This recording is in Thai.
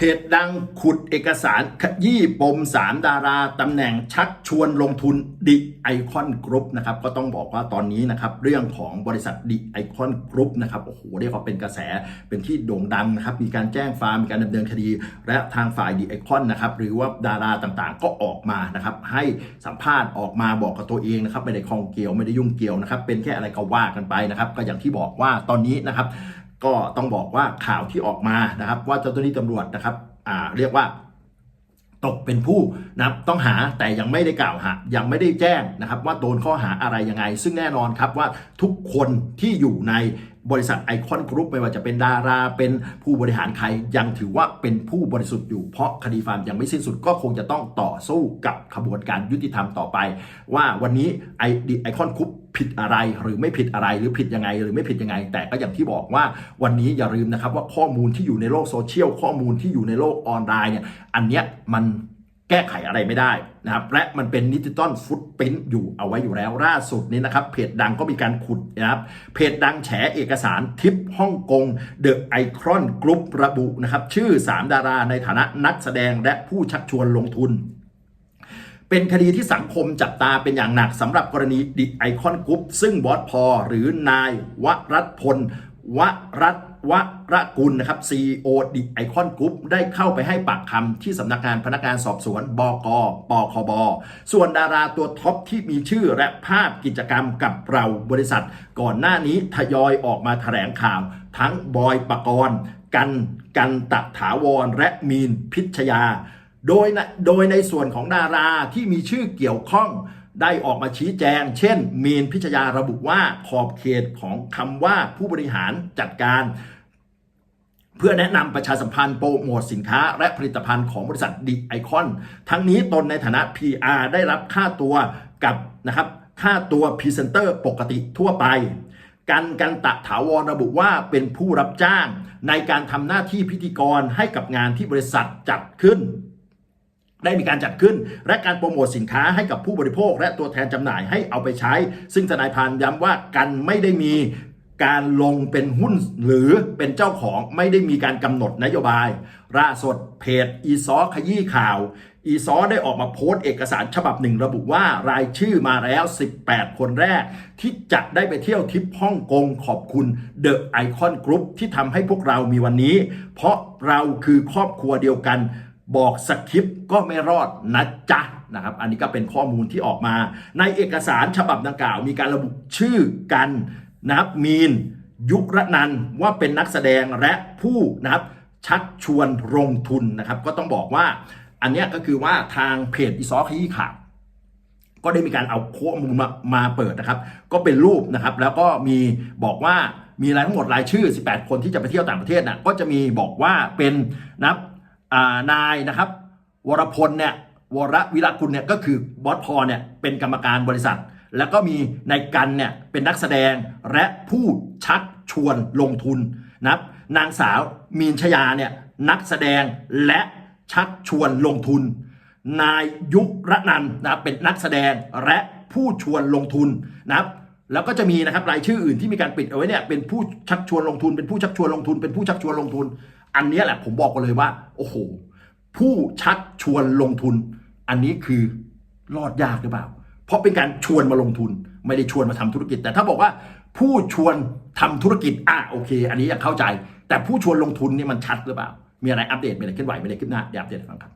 เพจดังขุดเอกสารขยี้ปม3ดาราตำแหน่งชักชวนลงทุนดิไอคอนกรุ๊ปนะครับก็ต้องบอกว่าตอนนี้นะครับเรื่องของบริษัทดิไอคอนกรุ๊ปนะครับโอ้โหเรียกว่าเป็นกระแสเป็นที่โด่งดังนะครับมีการแจ้งฟาร์มมีการดำเนินคดี และทางฝ่ายดิไอคอนนะครับหรือว่าดาราต่างๆ ก็ออกมานะครับให้สัมภาษณ์ออกมาบอกกับตัวเองนะครับไม่ได้ข้องเกี่ยวไม่ได้ยุ่งเกี่ยวนะครับเป็นแค่อะไรก็ว่ากันไปนะครับก็อย่างที่บอกว่าตอนนี้นะครับ ก็ต้องบอกว่าข่าวที่ออกมานะครับ ว่าเจ้าหน้าที่ตำรวจนะครับเรียกว่าตกเป็นผู้นะครับต้องหาแต่ยังไม่ได้กล่าวหายังไม่ได้แจ้งนะครับ ว่าโดนข้อหาอะไรยังไง ซึ่งแน่นอนครับว่าทุกคนที่อยู่ในบริษัทไอคอนกรุ๊ปไม่ว่าจะเป็นดารา เป็นผู้บริหารใครยังถือว่าเป็นผู้บริสุทธิ์อยู่เพราะคดีฟาร์มยังไม่สิ้นสุดก็คงจะต้องต่อสู้กับขบวนการยุติธรรมต่อไป ว่าวันนี้ไอไอคอนกรุ๊ป ผิดอะไรหรือไม่ผิดอะไรหรือผิดยังไงหรือไม่ผิดยังไง แต่ก็อย่างที่บอกว่าวันนี้อย่าลืมนะครับว่าข้อมูลที่อยู่ในโลกโซเชียลข้อมูลที่อยู่ในโลกออนไลน์เนี่ยอันเนี้ยมันแก้ไขอะไรไม่ได้นะครับและมันเป็นดิจิตอลฟุตปรินอยู่เอาไว้อยู่แล้วล่าสุดนี้นะครับเพจดังก็มีการขุดนะครับเพจดังแฉเอกสารทิปฮ่องกงเดอะไอคอนกรุ๊ประบุนะครับชื่อ 3 ดาราในฐานะนักแสดงและผู้ชักชวนลงทุน เป็นคดีที่สังคมจับตาเป็นอย่างหนักสำหรับกรณีดิไอคอนกรุ๊ปซึ่งบอสพอหรือนายวรัตพลวรัตวรกุลนะครับ CEO ดิไอคอนกรุ๊ปได้เข้าไปให้ปากคำที่สำนักงานพนักงานสอบสวนบกปคบ ส่วนดาราตัวท็อปที่มีชื่อและภาพกิจกรรมกับเราบริษัท ก่อนหน้านี้ทยอยออกมาแถลงข่าว ทั้งบอยปกรณ์ กัน กันตะถาวรและมีนพิชยา โดยในโดยในส่วนของดาราที่มีชื่อเกี่ยวข้องได้ออกมาชี้แจง เช่น มีนพิชยาระบุว่าขอบเขตของคำว่าผู้บริหารจัดการ เพื่อแนะนำประชาสัมพันธ์โปรโมทสินค้า และผลิตภัณฑ์ของบริษัทดิไอคอน ทั้งนี้ตนในฐานะ PR ได้รับค่าตัวกับนะครับค่าตัวพรีเซนเตอร์ปกติทั่วไป กันกันตะถาวรระบุว่าเป็นผู้รับจ้าง ในการทำหน้าที่พิธีกรให้กับงานที่บริษัทจัดขึ้น ได้มีการจัดขึ้น และการโปรโมทสินค้าให้กับผู้บริโภค และตัวแทนจำหน่ายให้เอาไปใช้ ซึ่งทนายพานย้ำว่ากันไม่ได้มีการลงเป็นหุ้นหรือเป็นเจ้าของไม่ได้มีการกำหนดนโยบายล่าสดเพจอีซอขยี้ข่าว อีซอได้ออกมาโพสต์เอกสารฉบับหนึ่งระบุว่ารายชื่อมาแล้ว 18 คนแรก ที่จะได้ไปเที่ยวทริปฮ่องกงขอบคุณเดอะไอคอนกรุ๊ปที่ทำให้พวกเรามีวันนี้ เพราะเราคือครอบครัวเดียวกัน บอกสคริปต์ก็ไม่รอดนะจ๊ะนะครับ อันนี้ก็เป็นข้อมูลที่ออกมา ในเอกสารฉบับดังกล่าว มีการระบุชื่อกันนะครับมีน ยุครนันว่าเป็นนักแสดงและผู้นะครับชักชวนลงทุนนะครับ ก็ต้องบอกว่า อันนี้ก็คือว่าทางเพจอีซอขี้ข่าวก็ได้มีการเอาข้อมูลมามาเปิดนะครับ ก็เป็นรูปนะครับ แล้วก็มีบอกว่ามีรายทั้งหมดรายชื่อ 18 คนที่จะไปเที่ยวต่างประเทศนะก็จะมีบอกว่าเป็นนับ นายนะครับ วรพลเนี่ยวรวิรกุลเนี่ยก็คือบอสพอเนี่ยเป็นกรรมการบริษัท แล้วก็มีนายกันเนี่ยเป็นนักแสดงและผู้ชักชวนลงทุนนะครับนางสาวมีนชยาเนี่ยนักแสดงและชักชวนลงทุน นายยุรนันท์นะครับเป็นนักแสดงและผู้ชวนลงทุนนะครับแล้วก็จะมีนะครับรายชื่ออื่นที่มีการปิดเอาไว้เนี่ยเป็นผู้ชักชวนลงทุน เป็นผู้ชักชวนลงทุน เป็นผู้ชักชวนลงทุน อันนี้แหละผมบอกกันเลยว่า โอ้โห ผู้ชักชวนลงทุน อันนี้คือรอดยากหรือเปล่า เพราะเป็นการชวนมาลงทุน ไม่ได้ชวนมาทำธุรกิจ แต่ถ้าบอกว่าผู้ชวนทำธุรกิจอะโอเค อันนี้ยังเข้าใจ แต่ผู้ชวนลงทุนนี่มันชัดหรือเปล่า มีอะไรอัปเดตมีอะไรเคลื่อนไหวมีอะไรขึ้นหน้าเดี๋ยวอัปเดตให้ฟังครับ